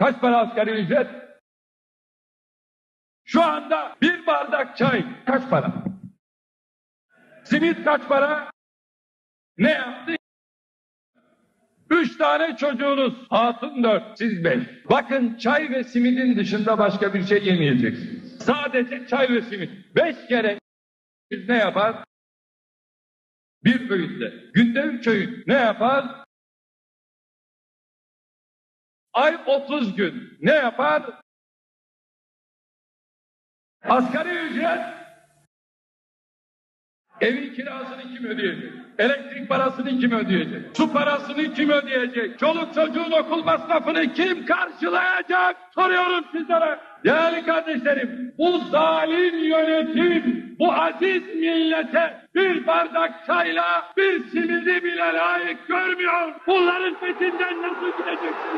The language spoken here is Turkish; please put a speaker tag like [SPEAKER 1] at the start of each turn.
[SPEAKER 1] Kaç para asgari ücret? Şu anda bir bardak çay kaç para? Simit kaç para? Ne yaptı? Üç tane çocuğunuz, hatun dört, siz beş. Bakın çay ve simidin dışında başka bir şey yemeyeceksiniz. Sadece çay ve simit. Beş kere ne yapar? Bir öğütle. Günde üç öğüt ne yapar? Ay 30 gün ne yapar? Asgari ücret evin kirasını kim ödeyecek? Elektrik parasını kim ödeyecek? Su parasını kim ödeyecek? Çoluk çocuğun okul masrafını kim karşılayacak? Soruyorum sizlere. Değerli kardeşlerim, bu zalim yönetim, bu aziz millete bir bardak çayla bir simidi bile layık görmüyor. Bunların peşinden nasıl gideceksiniz?